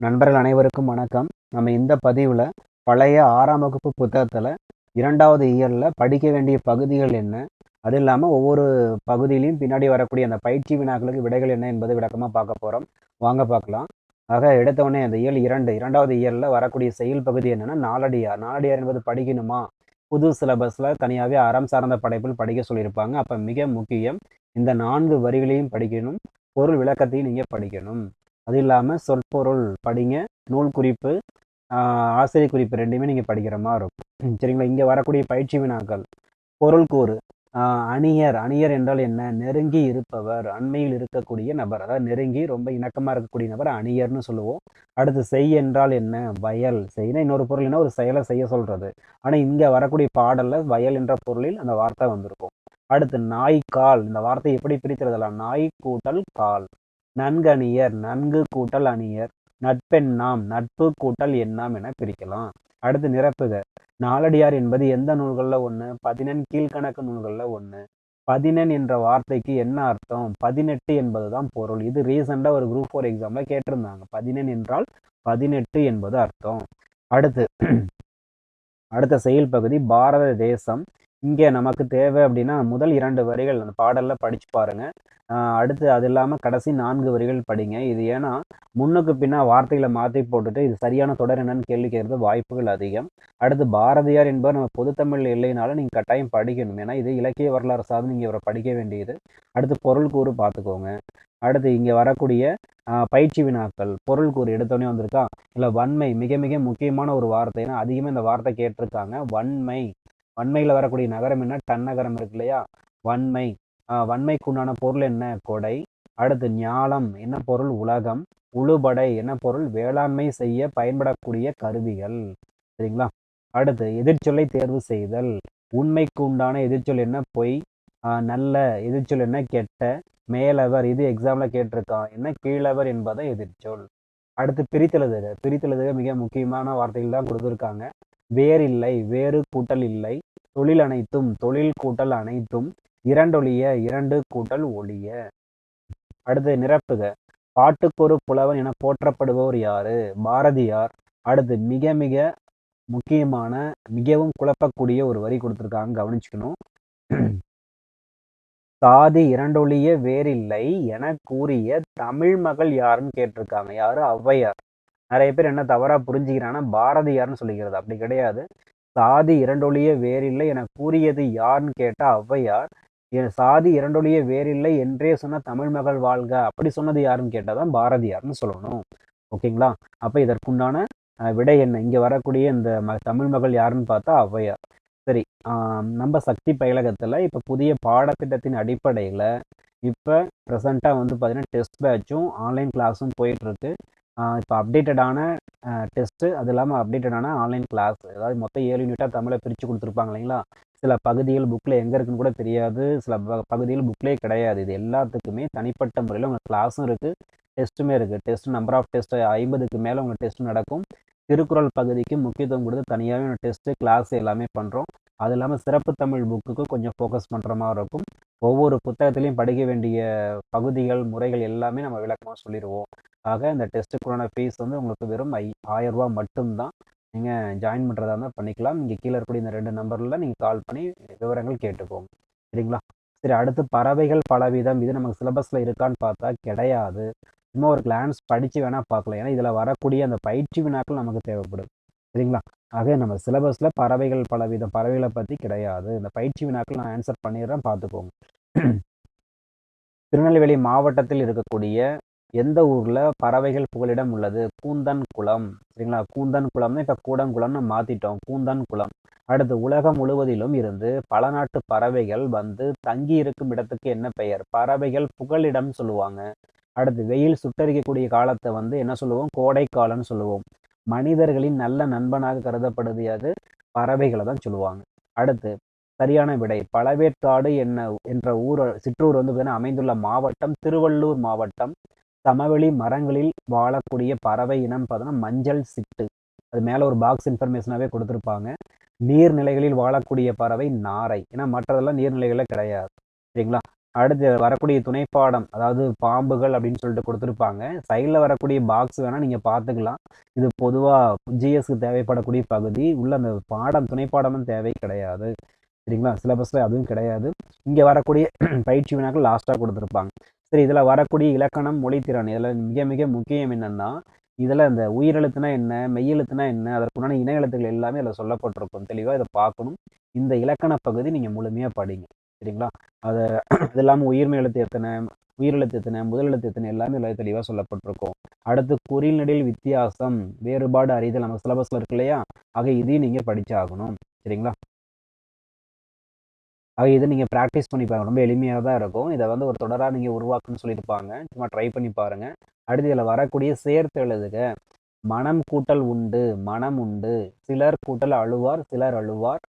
நண்பர்கள் அனைவருக்கும் வணக்கம். நம்ம இந்த பதிவில் பழைய ஆறாம் வகுப்பு புத்தகத்தில் இரண்டாவது இயரில் படிக்க வேண்டிய பகுதிகள் என்ன? அது இல்லாமல் ஒவ்வொரு பகுதியிலையும் பின்னாடி வரக்கூடிய அந்த பயிற்சி வினாக்களுக்கு விடைகள் என்ன என்பதை விளக்கமாக பார்க்க போகிறோம் வாங்க பார்க்கலாம். ஆக எடுத்தவொடனே அந்த இயல் இரண்டு இரண்டாவது இயரில் வரக்கூடிய செயல் பகுதி என்னென்னா நாலடியார். நாலடியார் என்பது படிக்கணுமா? புது சிலபஸில் தனியாகவே அறம் சார்ந்த படைப்பில் படிக்க சொல்லியிருப்பாங்க. அப்போ மிக முக்கியம் இந்த நான்கு வரிகளையும் படிக்கணும் பொருள் விளக்கத்தையும் நீங்கள் படிக்கணும். அது இல்லாமல் சொற்பொருள் படிங்க நூல் குறிப்பு ஆசிரியர் குறிப்பு ரெண்டுமே நீங்கள் படிக்கிற மாதிரி இருக்கும். சரிங்களா? இங்கே வரக்கூடிய பயிற்சி வினாக்கள். பொருள் கூறு. அணியர். அணியர் என்றால் என்ன? நெருங்கி இருப்பவர் அண்மையில் இருக்கக்கூடிய நபர். அதாவது நெருங்கி ரொம்ப இணக்கமாக இருக்கக்கூடிய நபர் அணியர்னு சொல்லுவோம். அடுத்து செய் என்றால் என்ன? வயல். செய்யினா இன்னொரு பொருள் என்ன? ஒரு செயலை செய்ய சொல்கிறது ஆனால் இங்கே வரக்கூடிய பாடலில் வயல் என்ற பொருளில் அந்த வார்த்தை வந்திருக்கும். அடுத்து நாய் கால். இந்த வார்த்தை எப்படி பிரித்துறதெல்லாம் நாய் கூட்டல் கால். நன்கணியர் நன்கு கூட்டல் அணியர் நட்பெண் நாம் நட்பு கூட்டல் எண்ணாம் என பிரிக்கலாம். அடுத்து நிரப்புக. நாலடியார் என்பது எந்த நூல்களில் ஒன்று பதினெண் கீழ்கணக்கு நூல்களில் ஒன்று பதினெண் என்ற வார்த்தைக்கு என்ன அர்த்தம்? பதினெட்டு என்பது தான் பொருள். இது ரீசெண்டாக ஒரு குரூப் ஃபோர் எக்ஸாமில் கேட்டிருந்தாங்க. பதினெண் என்றால் பதினெட்டு என்பது அர்த்தம். அடுத்து அடுத்த செயல் பகுதி பாரத தேசம். இங்கே நமக்கு தேவை அப்படின்னா முதல் இரண்டு வரிகள் அந்த பாடலில் படித்து பாருங்கள் அடுத்து அது இல்லாமல் கடைசி நான்கு வரிகள் படிங்க. இது ஏன்னா முன்னுக்கு பின்னா வார்த்தைகளை மாற்றி போட்டுட்டு இது சரியான தொடர் என்னன்னு கேள்வி கேட்கறது வாய்ப்புகள் அதிகம். அடுத்து பாரதியார் என்பவர் நம்ம பொதுத்தமிழ் இல்லைனாலும் நீங்கள் கட்டாயம் படிக்கணும். ஏன்னா இது இலக்கிய வரலாறு சார்ந்து நீங்கள் இவரை படிக்க வேண்டியது. அடுத்து பொருள் கூறு பார்த்துக்கோங்க. அடுத்து இங்கே வரக்கூடிய பயிற்சி வினாக்கள். பொருள் கூறு எடுத்தோடனே வந்திருக்கா? இல்லை வன்மை மிக மிக முக்கியமான ஒரு வார்த்தை. ஏன்னா அதிகமாக இந்த வார்த்தை கேட்டிருக்காங்க. வன்மை. வன்மையில் வரக்கூடிய நகரம் என்ன? டன்னகரம் இருக்கு இல்லையா? வன்மை. வன்மைக்கு உண்டான பொருள் என்ன? கொடை. அடுத்து ஞாலம். என்ன பொருள்? உலகம். உழுபடை. என்ன பொருள்? வேளாண்மை செய்ய பயன்படக்கூடிய கருவிகள். சரிங்களா? அடுத்து எதிர்ச்சொல்லை தேர்வு செய்தல். உண்மைக்கு உண்டான எதிர்ச்சொல் என்ன? பொய். நல்ல. எதிர்ச்சொல் என்ன? கெட்ட. மேலவர். இது எக்ஸாம்ல கேட்டிருக்கான் என்ன? கீழவர் என்பதை எதிர்ச்சொல். அடுத்து பிரித்தெழுதுக. பிரித்தெழுதுக மிக முக்கியமான வார்த்தைகள் தான் கொடுத்துருக்காங்க. வேறில்லை. வேறு கூட்டல் இல்லை. தொழில் அனைத்தும். தொழில் கூட்டல் அனைத்தும். இரண்டொழிய இரண்டு கூட்டல் ஒளிய அடுத்து நிரப்புக. பாட்டுக்கொரு புலவன் என போற்றப்படுபவர் யாரு? பாரதியார். அடுத்து மிக மிக முக்கியமான மிகவும் குழப்பக்கூடிய ஒரு வரி கொடுத்துருக்காங்க கவனிச்சுக்கணும். சாதி இரண்டொழிய வேறில்லை என கூறிய தமிழ் மகள் யாருன்னு கேட்டிருக்காங்க. யாரு? ஔவையார். நிறைய பேர் என்ன தவறா புரிஞ்சுக்கிறான்னா பாரதியார்னு சொல்லிக்கிறது. அப்படி கிடையாது. சாதி இரண்டொழிய வேறில்லை என கூறியது யாருன்னு கேட்ட ஔவையார். சாதி இரண்டொழிய வேறில்லை என்றே சொன்ன தமிழ் மகள் வாழ்க. அப்படி சொன்னது யாருன்னு கேட்டால் தான் பாரதியார்னு சொல்லணும். ஓகேங்களா? அப்போ இதற்குண்டான விடை என்ன? இங்கே வரக்கூடிய இந்த ம தமிழ் மகள் யாருன்னு பார்த்தா ஔவையார். சரி நம்ம சக்தி பயிலகத்தில் இப்போ புதிய பாடத்திட்டத்தின் அடிப்படையில் இப்போ ப்ரெசண்ட்டாக வந்து பார்த்திங்கன்னா டெஸ்ட் பேட்சும் ஆன்லைன் கிளாஸும் போயிட்டுருக்கு. இப்போ அப்டேட்டடான டெஸ்ட்டு அது இல்லாமல் அப்டேட்டடான ஆன்லைன் கிளாஸ் அதாவது மொத்தம் ஏழு யூனிட்டாக தமிழை பிரித்து கொடுத்துருப்பாங்க இல்லைங்களா? சில பகுதிகள் புக்கில் எங்கே இருக்குன்னு கூட தெரியாது. சில பகுதிகள் புக்லேயே கிடையாது. இது எல்லாத்துக்குமே தனிப்பட்ட முறையில் உங்கள் கிளாஸும் இருக்குது டெஸ்ட்டுமே இருக்குது டெஸ்ட் நம்பர் ஆஃப் டெஸ்ட் ஐம்பதுக்கு மேலே உங்கள் டெஸ்ட் நடக்கும். திருக்குறள் பகுதிக்கு முக்கியத்துவம் கொடுத்து தனியாகவே டெஸ்ட்டு கிளாஸ் எல்லாமே பண்ணுறோம் அது இல்லாமல் சிறப்பு தமிழ் புக்குக்கு கொஞ்சம் ஃபோக்கஸ் பண்ணுற மாதிரி இருக்கும். ஒவ்வொரு புத்தகத்துலேயும் படிக்க வேண்டிய பகுதிகள் முறைகள் எல்லாமே நம்ம விளக்கமாக சொல்லிடுவோம். ஆக இந்த டெஸ்ட்டுக்குள்ளான ஃபீஸ் வந்து உங்களுக்கு வெறும் ஐ ஆயிரரூபா மட்டும்தான். நீங்கள் ஜாயின் பண்ணுறதா இருந்தால் பண்ணிக்கலாம். இங்கே கீழே இருக்கக்கூடிய இந்த ரெண்டு நம்பரில் நீங்கள் கால் பண்ணி விவரங்கள் கேட்டுக்கோங்க. சரிங்களா? சரி அடுத்து பறவைகள் பலவிதம். இது நமக்கு சிலபஸில் இருக்கான்னு பார்த்தா கிடையாது. சும்மா ஒரு கிளான்ஸ் படித்து வேணால் பார்க்கலாம். ஏன்னா இதில் வரக்கூடிய அந்த பயிற்சி வினாக்கள் நமக்கு தேவைப்படும். சரிங்களா? ஆக நம்ம சிலபஸில் பறவைகள் பலவிதம். பறவைகளை பற்றி கிடையாது. இந்த பயிற்சி வினாக்கள் நான் ஆன்சர் பண்ணிடுறேன். பார்த்துக்கோங்க. திருநெல்வேலி மாவட்டத்தில் இருக்கக்கூடிய எந்த ஊரில் பறவைகள் புகலிடம் உள்ளது? கூந்தன் குளம். சரிங்களா? கூந்தன் குளம்னு இப்ப கூடங்குளம்னு மாற்றிட்டோம் கூந்தன் குளம். அடுத்து உலகம் முழுவதிலும் இருந்து பல நாட்டு பறவைகள் வந்து தங்கி இருக்கும் இடத்துக்கு என்ன பெயர்? பறவைகள் புகலிடம் சொல்லுவாங்க. அடுத்து வெயில் சுட்டரிக்கக்கூடிய காலத்தை வந்து என்ன சொல்லுவோம்? கோடைக்காலம்னு சொல்லுவோம். மனிதர்களின் நல்ல நண்பனாக கருதப்படுது அது பறவைகளை தான் சொல்லுவாங்க. அடுத்து சரியான விடை. பழவேற்காடு என்ன என்ற ஊர் சிற்றூர் வந்து பார்த்தீங்கன்னா அமைந்துள்ள மாவட்டம் திருவள்ளூர் மாவட்டம். சமவெளி மரங்களில் வாழக்கூடிய பறவை இனம் பார்த்தோன்னா மஞ்சள் சிட்டு. அது மேலே ஒரு பாக்ஸ் இன்ஃபர்மேஷனாகவே கொடுத்துருப்பாங்க. நீர்நிலைகளில் வாழக்கூடிய பறவை நாரை. ஏன்னா மற்றதெல்லாம் நீர்நிலைகளில் கிடையாது. சரிங்களா? அடுத்து வரக்கூடிய துணைப்பாடம் அதாவது பாம்புகள் அப்படின்னு சொல்லிட்டு கொடுத்துருப்பாங்க. சைடில் வரக்கூடிய பாக்ஸ் வேணால் நீங்கள் பார்த்துக்கலாம். இது பொதுவாக ஜிஎஸ்க்கு தேவைப்படக்கூடிய பகுதி. உள்ள அந்த பாடம் துணைப்பாடமும் தேவை கிடையாது. சரிங்களா? சிலபஸில் அதுவும் கிடையாது. இங்கே வரக்கூடிய பயிற்சி வினாக்கள் லாஸ்ட்டாக கொடுத்துருப்பாங்க. சரி இதில் வரக்கூடிய இலக்கணம் மொழித்திறன் இதில் மிக மிக முக்கியம் என்னென்னா இதில் இந்த உயிரெழுத்துனா என்ன மெய்யெழுத்துனா என்ன அதற்குண்டான இணை எழுத்துக்கள் எல்லாமே அதில் சொல்லப்பட்டிருக்கும். தெளிவாக இதை பார்க்கணும். இந்த இலக்கண பகுதி நீங்கள் முழுமையாக படிங்க. சரிங்களா? அதை அது இல்லாமல் உயிர்மை எழுத்து எத்தனை உயிரெழுத்து எத்தனை முதல் எழுத்து எத்தனை எல்லாமே இதில் தெளிவாக சொல்லப்பட்டிருக்கும். அடுத்து குறில் நடில் வித்தியாசம் வேறுபாடு அறிதல் நம்ம சிலபஸில் இருக்கு இல்லையா? ஆக இதையும் நீங்கள் படிச்சாகணும் சரிங்களா? ஆக இதை நீங்கள் ப்ராக்டிஸ் பண்ணி பாருங்க. ரொம்ப எளிமையாக தான் இருக்கும். இதை வந்து ஒரு தொடராக நீங்கள் உருவாக்குன்னு சொல்லியிருப்பாங்க சும்மா ட்ரை பண்ணி பாருங்கள் அடுத்து இதில் வரக்கூடிய சேர்த்து எழுதுக. மனம் கூட்டல் உண்டு மனம் உண்டு. சிலர் கூட்டல் அழுவார் சிலர் அழுவார்.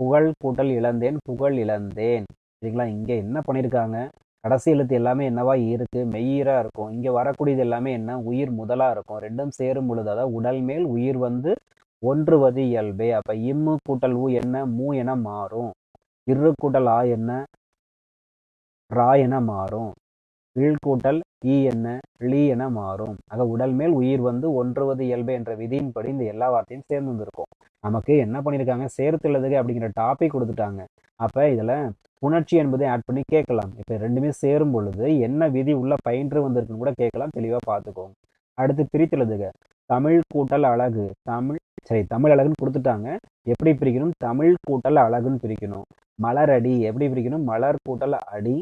புகழ் கூட்டல் இழந்தேன் புகழ் இழந்தேன். சரிங்களா? இங்கே என்ன பண்ணியிருக்காங்க கடைசி எழுத்து எல்லாமே என்னவா இருக்கு? மெய்யீராக இருக்கும். இங்கே வரக்கூடியது எல்லாமே என்ன? உயிர் முதலாக இருக்கும். ரெண்டும் சேரும் பொழுது அதாவது உடல் மேல் உயிர் வந்து ஒன்றுவது இயல்பே. அப்போ இம்மு கூட்டல் ஊ என்ன? மூ என மாறும். இரு கூட்டல் ஆ என்ன? ரா என மாறும். இழ்கூட்டல் ஈ என்ன? லீ என மாறும். ஆக உடல் மேல் உயிர் வந்து ஒன்றுவது இயல்பு என்ற விதியின்படி இந்த எல்லா வார்த்தையும் சேர்ந்து வந்திருக்கும். நமக்கு என்ன பண்ணியிருக்காங்க? சேர்த்துள்ளதுக்கு அப்படிங்கிற டாபிக் கொடுத்துட்டாங்க. அப்போ இதில் புணர்ச்சி என்பதை ஆட் பண்ணி கேட்கலாம். இப்போ ரெண்டுமே சேரும் பொழுது என்ன விதி உள்ள பயின்று வந்திருக்குன்னு கூட கேட்கலாம். தெளிவாக பார்த்துக்கோங்க. அடுத்து பிரித்துள்ளதுக தமிழ் கூட்டல் அழகு. தமிழ் சரி தமிழ் அழகுன்னு கொடுத்துட்டாங்க. எப்படி பிரிக்கணும்? தமிழ் கூட்டல் அழகுன்னு பிரிக்கணும். மலர் அடி எப்படி பிரிக்கணும்? மலர் கூட்டல் அடி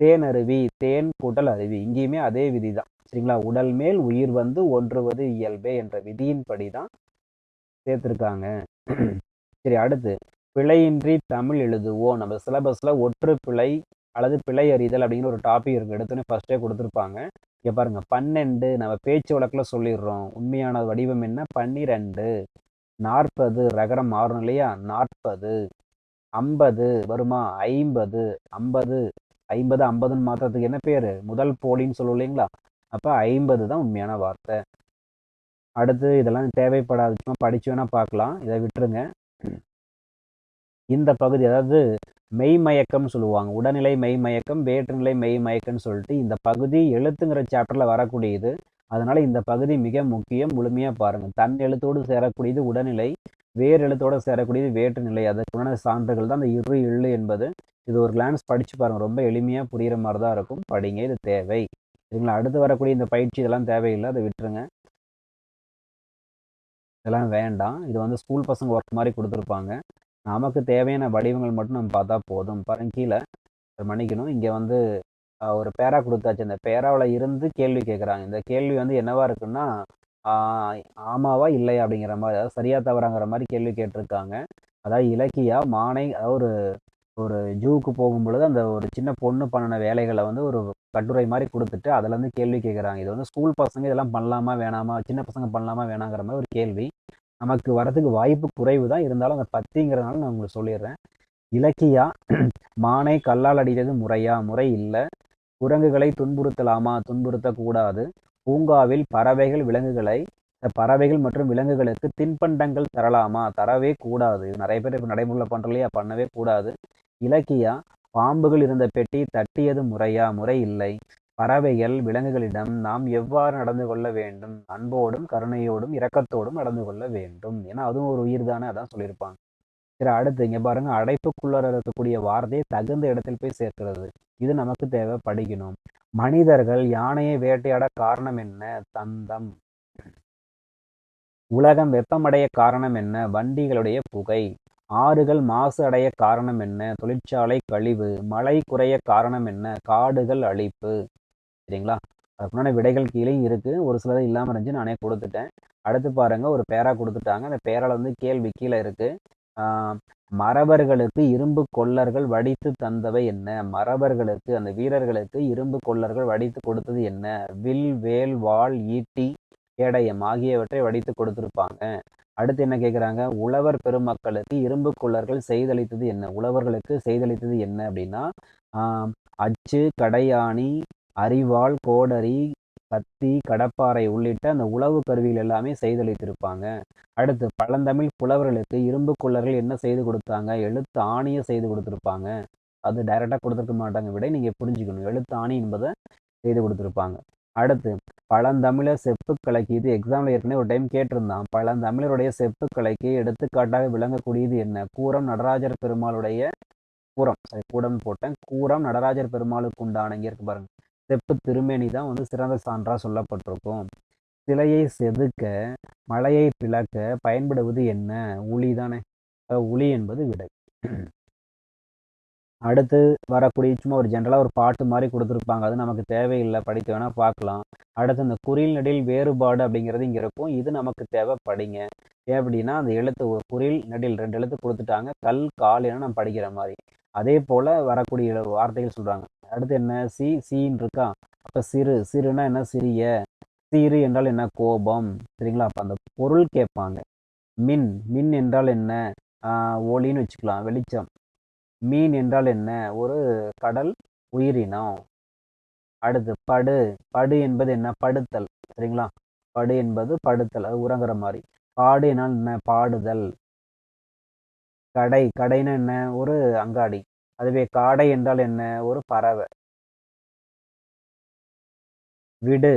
தேன் அருவி தேன் கூட்டல் அருவி. இங்கேயுமே அதே விதி தான் சரிங்களா? உடல் மேல் உயிர் வந்து ஒன்றுவது இயல்பே என்ற விதியின்படி தான் சேர்த்துருக்காங்க. சரி அடுத்து. பிழையின்றி தமிழ் எழுதுவோம். நம்ம சிலபஸில் ஒற்று பிழை அல்லது பிழை அறிதல் அப்படிங்கிற ஒரு டாபிக் இருக்கு. எடுத்துன்னு ஃபர்ஸ்டே கொடுத்துருப்பாங்க. இங்கே பாருங்க. பன்னெண்டு. நம்ம பேச்சு வழக்கில் சொல்லிடுறோம். உண்மையான வடிவம் என்ன? பன்னிரெண்டு. நாற்பது ரகரம் மாறணும் இல்லையா? நாற்பது. ஐம்பது. வருமா? ஐம்பது. ஐம்பது. ஐம்பது ஐம்பதுன்னு மாத்திரத்துக்கு என்ன பேர்? முதல் போலின்னு சொல்லுவோம் இல்லைங்களா? அப்போ ஐம்பது தான் உண்மையான வார்த்தை. அடுத்து இதெல்லாம் தேவைப்படாது. சும்மா படிச்சு வேணால் பார்க்கலாம். இதை விட்டுருங்க. இந்த பகுதி அதாவது மெய்மயக்கம் சொல்லுவாங்க. உடல்நிலை மெய்மயக்கம் வேற்றுநிலை மெய்மயக்கம்னு சொல்லிட்டு இந்த பகுதி எழுத்துங்கிற சாப்டரில் வரக்கூடியது. அதனால இந்த பகுதி மிக முக்கியம். முழுமையாக பாருங்கள் தன் எழுத்தோடு சேரக்கூடியது உடல்நிலை வேறு எழுத்தோடு சேரக்கூடியது வேற்றுநிலை அதற்குண்டான சான்றுகள் தான் அந்த இரு எள்ளு என்பது. இது ஒரு கிளான்ஸ் படித்து பாருங்கள் ரொம்ப எளிமையாக புரிகிற மாதிரி தான் இருக்கும். படிங்க இது தேவை. இதுங்களா அடுத்து வரக்கூடிய இந்த பயிற்சி இதெல்லாம் தேவையில்லை. அதை விட்டுருங்க. இதெல்லாம் வேண்டாம். இது வந்து ஸ்கூல் பசங்க ஒர்க் மாதிரி கொடுத்துருப்பாங்க. நமக்கு தேவையான வடிவங்கள் மட்டும் நம்ம பார்த்தா போதும். பாருங்க கீழே. மன்னிக்கணும். இங்கே வந்து ஒரு பேரா கொடுத்தாச்சு. அந்த பேராவில் இருந்து கேள்வி கேட்குறாங்க. இந்த கேள்வி வந்து என்னவா இருக்குன்னா ஆமாவா இல்லையா அப்படிங்கிற மாதிரி அதாவது சரியா தவறாங்கிற மாதிரி கேள்வி கேட்டிருக்காங்க. அதாவது இலக்கியா மானை அதாவது ஒரு ஒரு ஜூவுக்கு போகும்பொழுது அந்த ஒரு சின்ன பொண்ணு பண்ணின வேலைகளை வந்து ஒரு கட்டுரை மாதிரி கொடுத்துட்டு அதுலேருந்து கேள்வி கேட்குறாங்க. இது வந்து ஸ்கூல் பசங்க இதெல்லாம் பண்ணலாமா வேணாமா சின்ன பசங்க பண்ணலாமா வேணாங்கிற மாதிரி ஒரு கேள்வி. நமக்கு வரதுக்கு வாய்ப்பு குறைவு தான். இருந்தாலும் அந்த பத்திங்கிறதுனால நான் உங்களுக்கு சொல்லிடுறேன். இலக்கியா மானை கல்லால் அடித்தது முறையா? முறை இல்லை. குரங்குகளை துன்புறுத்தலாமா? துன்புறுத்தக்கூடாது. பூங்காவில் பறவைகள் விலங்குகளை பறவைகள் மற்றும் விலங்குகளுக்கு தின்பண்டங்கள் தரலாமா? தரவே கூடாது. நிறைய பேர் இப்போ நடைமுறையில் பண்ணுறலையா பண்ணவே கூடாது. இலக்கியா பாம்புகள் இருந்த பெட்டி தட்டியது முறையா? முறை இல்லை. பறவைகள் விலங்குகளிடம் நாம் எவ்வாறு நடந்து கொள்ள வேண்டும்? அன்போடும் கருணையோடும் இரக்கத்தோடும் நடந்து கொள்ள வேண்டும். ஏன்னா அதுவும் ஒரு உயிர் தானே அதான் சொல்லியிருப்பாங்க. சரி அடுத்து இங்கே பாருங்க அடைப்புக்குள்ளார இருக்கக்கூடிய வார்த்தையை தகுந்த இடத்தில் போய் சேர்க்கிறது. இது நமக்கு தேவை படிக்கணும். மனிதர்கள் யானையை வேட்டையாட காரணம் என்ன? தந்தம். உலகம் வெப்பமடைய காரணம் என்ன? வண்டிகளுடைய புகை. ஆறுகள் மாசு அடைய காரணம் என்ன? தொழிற்சாலை கழிவு. மழை குறைய காரணம் என்ன? காடுகள் அழிப்பு. சரிங்களா? அதுக்குண்டான விடைகள் கீழே இருக்கு. ஒரு சிலது இல்லாமல் இருந்துச்சு நானே கொடுத்துட்டேன். அடுத்து பாருங்க ஒரு பேரா கொடுத்துட்டாங்க. அந்த பேரால் வந்து கேள்வி கீழே இருக்கு. மறவர்களுக்கு இரும்பு கொள்ளர்கள் வடித்து தந்தவை என்ன? மறவர்களுக்கு அந்த வீரர்களுக்கு இரும்பு கொள்ளர்கள் வடித்து கொடுத்தது என்ன? வில் வேல் வாள் ஈட்டி கேடயம் ஆகியவற்றை வடித்து கொடுத்துருப்பாங்க. அடுத்து என்ன கேட்குறாங்க உழவர் பெருமக்களுக்கு இரும்பு கொள்ளர்கள் செய்தளித்தது என்ன? உழவர்களுக்கு செய்தளித்தது என்ன அப்படின்னா அச்சு கடையாணி அரிவாள் கோடரி கத்தி கடப்பாறை உள்ளிட்ட அந்த உழவு கருவிகள் எல்லாமே செய்தளித்திருப்பாங்க. அடுத்து பழந்தமிழ் புலவர்களுக்கு இரும்பு குள்ளர்கள் என்ன செய்து கொடுத்தாங்க? எழுத்து ஆணியை செய்து கொடுத்துருப்பாங்க. அது டைரெக்டாக கொடுத்துருக்க மாட்டாங்க. விட நீங்கள் புரிஞ்சுக்கணும். எழுத்து ஆணி என்பதை செய்து கொடுத்துருப்பாங்க. அடுத்து பழந்தமிழர் செப்புக்கலைக்கு இது எக்ஸாமில் ஏற்கனவே ஒரு டைம் கேட்டிருந்தான். பழந்தமிழருடைய செப்பு கலைக்கு எடுத்துக்காட்டாக விளங்கக்கூடியது என்ன? கூரம் நடராஜர் பெருமாளுடைய கூரம். சரி கூடம் போட்டேன். கூரம் நடராஜர் பெருமாளுக்கு உண்டான இங்கே இருக்கு பாருங்க. செப்பு திருமேனி தான் வந்து சிறந்த சான்றாக சொல்லப்பட்டிருக்கும். சிலையை செதுக்க மலையை பிளக்க பயன்படுவது என்ன? உளி தானே. உளி என்பது விடை. அடுத்து வரக்கூடிய சும்மா ஒரு ஜென்ரலாக ஒரு பாட்டு மாதிரி கொடுத்துருப்பாங்க. அது நமக்கு தேவையில்லை. படிக்க வேணால் பார்க்கலாம். அடுத்து இந்த குறில் நெடில் வேறுபாடு அப்படிங்கிறது இங்கே இருக்கும். இது நமக்கு தேவை படிங்க. ஏன் அப்படின்னா அந்த எழுத்து குறியில் குறில் நெடில் ரெண்டு எழுத்து கொடுத்துட்டாங்க. கல் கால் என நம்ம படிக்கிற மாதிரி. அதே போல் வரக்கூடிய வார்த்தைகள் சொல்கிறாங்க அடுத்து என்ன? சி சீன் இருக்கா? அப்போ சிறு சிறுனா என்ன? சிறிய. சீரு என்றால் என்ன? கோபம். சரிங்களா? அப்போ அந்த பொருள் கேட்பாங்க. மின். மின் என்றால் என்ன? ஒளின்னு வச்சுக்கலாம். வெளிச்சம். மீன் என்றால் என்ன? ஒரு கடல் உயிரினம். அடுத்து படு. படு என்பது என்ன? படுத்தல். சரிங்களா? படு என்பது படுத்தல். அது உறங்குற மாதிரி. பாடு என்ன? பாடுதல். கடை. கடைன்னா என்ன? ஒரு அங்காடி. அதுவே காடை என்றால் என்ன? ஒரு பறவை. விடு.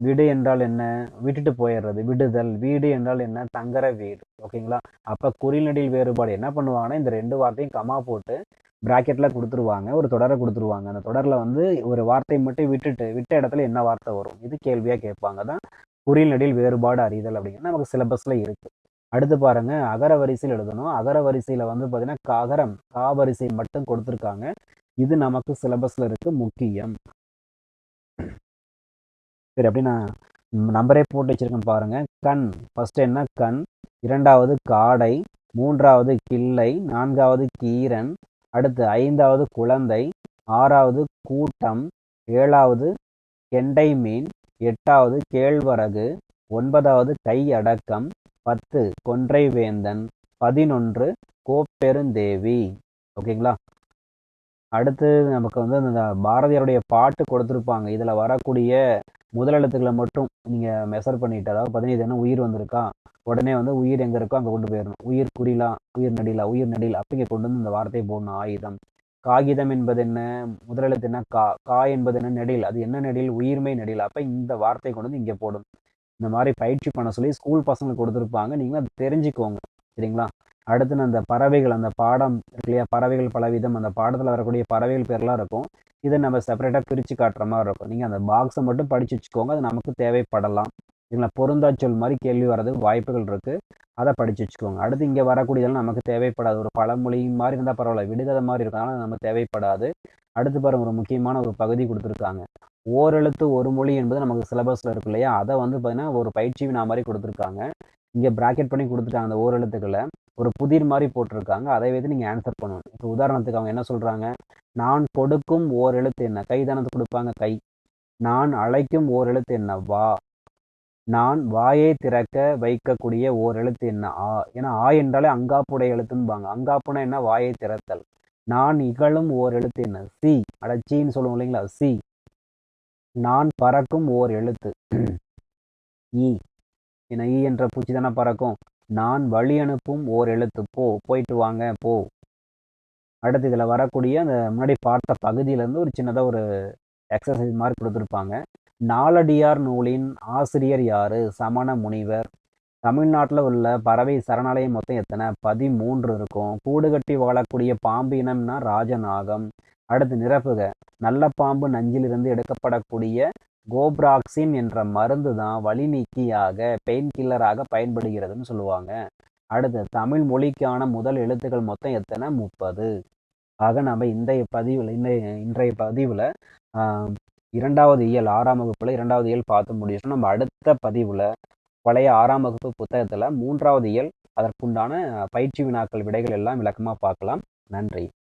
விடு என்றால் என்ன? விட்டுட்டு போயிடுறது. விடுதல். வீடு என்றால் என்ன? தங்குற வீடு. ஓகேங்களா? அப்போ குறிநடியில் வேறுபாடு. என்ன பண்ணுவாங்கன்னா இந்த ரெண்டு வார்த்தையும் கமா போட்டு ப்ராக்கெட்டில் கொடுத்துருவாங்க. ஒரு தொடரை கொடுத்துருவாங்க. அந்த தொடரில் வந்து ஒரு வார்த்தையை மட்டும் விட்டுட்டு விட்ட இடத்துல என்ன வார்த்தை வரும்? இது கேள்வியாக கேட்பாங்க. தான் குறிநடியில் வேறுபாடு அறிதல் அப்படிங்கிறது நமக்கு சிலபஸில் இருக்குது அடுத்து பாருங்க அகர வரிசையில் எழுதணும். அகர வரிசையில் வந்து பார்த்தீங்கன்னா ககரம் கா வரிசை மட்டும் கொடுத்துருக்காங்க. இது நமக்கு சிலபஸில் இருக்கு முக்கியம். சரி அப்படி நான் நம்பரே போட்டு வச்சிருக்கேன் பாருங்க. கண் ஃபர்ஸ்ட் என்ன? கண். இரண்டாவது காடை. மூன்றாவது கிள்ளை. நான்காவது கீரன். அடுத்து ஐந்தாவது குழந்தை. ஆறாவது கூட்டம். ஏழாவது கெண்டை மீன். எட்டாவது கேழ்வரகு. ஒன்பதாவது கை அடக்கம் பத்து கொன்றை வேந்தன் பதினொன்று கோப்பெருந்தேவி. ஓகேங்களா? அடுத்து நமக்கு வந்து அந்த பாரதியாருடைய பாட்டு கொடுத்துருப்பாங்க. இதில் வரக்கூடிய முதலெழுத்துக்களை மட்டும் நீங்கள் மெசர் பண்ணிட்டு அதாவது பதினைந்து என்ன உயிர் வந்திருக்கா? உடனே வந்து உயிர் எங்கே இருக்கோ அங்கே கொண்டு போயிடணும் உயிர் குறிலா உயிர் நடிலா உயிர் நடில் அப்படிங்க கொண்டு வந்து இந்த வார்த்தையை போடணும். ஆயுதம். காகிதம் என்பது என்ன? முதலெழுத்து என்ன? கா கா என்பது என்ன? நெடில். அது என்ன நெடில்? உயிர்மை நெடில். அப்போ இந்த வார்த்தையை கொண்டு வந்து இங்கே போடும் இந்த மாதிரி பயிற்சி பண்ண சொல்லி ஸ்கூல் பசங்களுக்கு கொடுத்துருப்பாங்க. நீங்களும் அதை தெரிஞ்சுக்கோங்க. சரிங்களா? அடுத்து அந்த பறவைகள் அந்த பாடம் இருக்கு இல்லையா? பறவைகள் பலவிதம். அந்த பாடத்தில் வரக்கூடிய பறவைகள் பேர்லாம் இருக்கும். இதை நம்ம செப்பரேட்டாக பிரித்து காட்டுற மாதிரி இருக்கும். நீங்கள் அந்த பாக்ஸை மட்டும் படித்து வச்சுக்கோங்க. அது நமக்கு தேவைப்படலாம். இல்லைங்களா பொருந்தா சொல் மாதிரி கேள்வி வரதுக்கு வாய்ப்புகள் இருக்குது அதை படித்து வச்சுக்கோங்க. அடுத்து இங்கே வரக்கூடியதெல்லாம் நமக்கு தேவைப்படாது. ஒரு பழமொழி மாதிரி இருந்தால் பரவாயில்ல. விடுதலை மாதிரி இருக்கனால நமக்கு தேவைப்படாது. அடுத்து பாருங்க ஒரு முக்கியமான ஒரு பகுதி கொடுத்துருக்காங்க. ஓரெழுத்து ஒரு மொழி என்பது நமக்கு சிலபஸில் இருக்கு இல்லையா? அதை வந்து பார்த்தீங்கன்னா ஒரு பயிற்சி வினா மாதிரி கொடுத்துருக்காங்க. இங்கே ப்ராக்கெட் பண்ணி கொடுத்துட்டாங்க அந்த ஓரெழுத்துக்களை. ஒரு புதிர் மாதிரி போட்டிருக்காங்க. அதை வைத்து நீங்கள் ஆன்சர் பண்ணணும். இப்போ உதாரணத்துக்கு அவங்க என்ன சொல்கிறாங்க நான் கொடுக்கும் ஓர் எழுத்து என்ன? கை தானத்து கொடுப்பாங்க கை. நான் அழைக்கும் ஓர் எழுத்து என்ன? வா. நான் வாயை திறக்க வைக்கக்கூடிய ஓர் எழுத்து என்ன? ஆ. ஏன்னா ஆ என்றாலே அங்காப்புடைய எழுத்துன்பாங்க. அங்காப்புனா என்ன? வாயை திறத்தல். நான் இகழும் ஓர் எழுத்து என்ன? சி. அடச்சின்னு சொல்லுவோம் இல்லைங்களா? சி. நான் பறக்கும் ஓர் எழுத்து. ஈ. என்ன ஈ என்ற பூச்சி தானே பறக்கும். நான் வழி அனுப்பும் ஓர் எழுத்து. போ போயிட்டு வாங்க போ. அடுத்து இதில் வரக்கூடிய அந்த முன்னாடி பார்த்த பகுதியிலேருந்து ஒரு சின்னதாக ஒரு எக்ஸசைஸ் மாதிரி கொடுத்துருப்பாங்க. நாலடியார் நூலின் ஆசிரியர் யாரு? சமண முனிவர். தமிழ்நாட்டில் உள்ள பறவை சரணாலயம் மொத்தம் எத்தனை? பதிமூன்று இருக்கும். கூடு கட்டி வாழக்கூடிய பாம்பு இனம்னா ராஜநாகம். அடுத்து நிரப்புக. நல்ல பாம்பு நஞ்சிலிருந்து எடுக்கப்படக்கூடிய கோப்ராக்சின் என்ற மருந்து தான் வலி நீக்கியாக பெயின் கில்லராக பயன்படுகிறதுன்னு சொல்லுவாங்க. அடுத்து தமிழ் மொழிக்கான முதல் எழுத்துக்கள் மொத்தம் எத்தனை? முப்பது. ஆக நம்ம இந்த பதிவில் இந்த இன்றைய பதிவில் இரண்டாவது இயல் ஆறாம் வகுப்பில் இரண்டாவது இயல் பார்த்து முடிச்சோம் நம்ம அடுத்த பதிவில் பழைய ஆறாம் வகுப்பு புத்தகத்தில் மூன்றாவது இயல் அதற்குண்டான பயிற்சி வினாக்கள் விடைகள் எல்லாம் விளக்கமாக பார்க்கலாம். நன்றி.